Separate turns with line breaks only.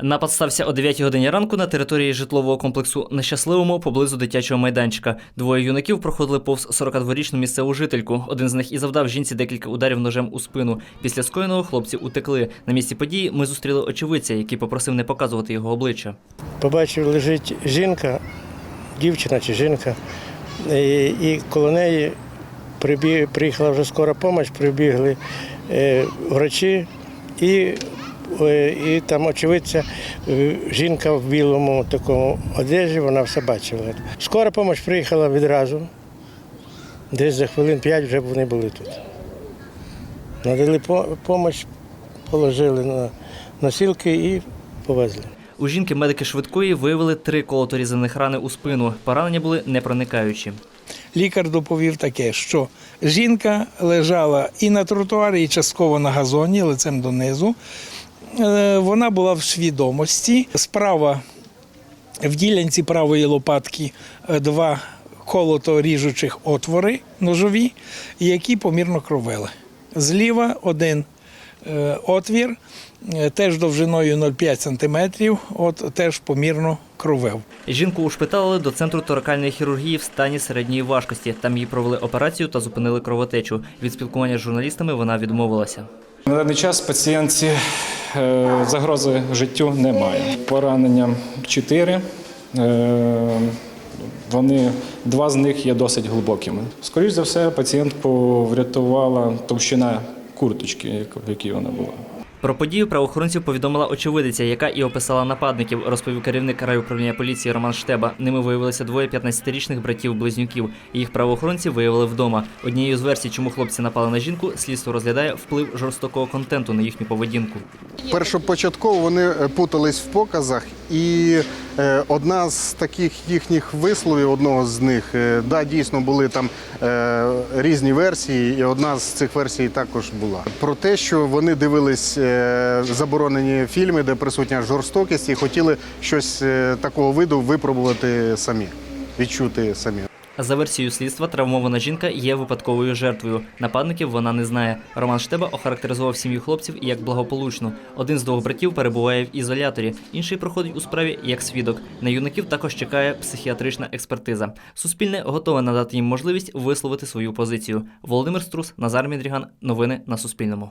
Напад стався о 9 годині ранку на території житлового комплексу Нещасливому поблизу дитячого майданчика. Двоє юнаків проходили повз 42-річну місцеву жительку. Один з них і завдав жінці декілька ударів ножем у спину. Після скоєного хлопці утекли. На місці події ми зустріли очевидця, який попросив не показувати його обличчя.
Побачив, лежить жінка, дівчина чи жінка, і, коло неї прибіг, приїхала вже скора допомога, прибігли е, врачі і, і там очевидця, е, жінка в білому такому одежі, вона все бачила. Скора допомога приїхала відразу, десь за хвилин п'ять вже вони були тут. Надали допомогу, положили на носілки і повезли.
У жінки медики швидкої виявили три колоторізаних рани у спину. Поранення були непроникаючі.
Лікар доповів таке, що жінка лежала і на тротуарі, і частково на газоні, лицем донизу. Е, Вона була в свідомості. Справа в ділянці правої лопатки е, два колото ріжучих отвори ножові, які помірно кровили. Зліва один е, отвір, теж довжиною 0,5 см, от теж помірно кровив.
Жінку ушпиталили до центру торакальної хірургії в стані середньої важкості. Там їй провели операцію та зупинили кровотечу. Від спілкування з журналістами вона відмовилася.
На даний час пацієнтці загрози життю немає. Поранення 4. Е, вони, два з них є досить глибокими. Скоріше за все, пацієнтку врятувала товщина курточки, в якій вона була.
Про подію правоохоронців повідомила очевидиця, яка і описала нападників, розповів керівник райуправління поліції Роман Штеба. Ними виявилися двоє 15-річних братів-близнюків. Їх правоохоронці виявили вдома. Однією з версій, чому хлопці напали на жінку, слідство розглядає вплив жорстокого контенту на їхню поведінку.
Першопочатково вони е, путались в показах, і е, одна з таких їхніх висловів, одного з них, е, да, дійсно були там різні версії, і одна з цих версій також була. Про те, що вони дивились заборонені фільми, де присутня жорстокість, і хотіли щось е, такого виду випробувати самі, відчути самі.
За версією слідства, травмована жінка є випадковою жертвою. Нападників вона не знає. Роман Штеба охарактеризував сім'ю хлопців як благополучну. Один з двох братів перебуває в ізоляторі, інший проходить у справі як свідок. На юнаків також чекає психіатрична експертиза. Суспільне готове надати їм можливість висловити свою позицію. Володимир Струс, Назар Мідріган. Новини на Суспільному.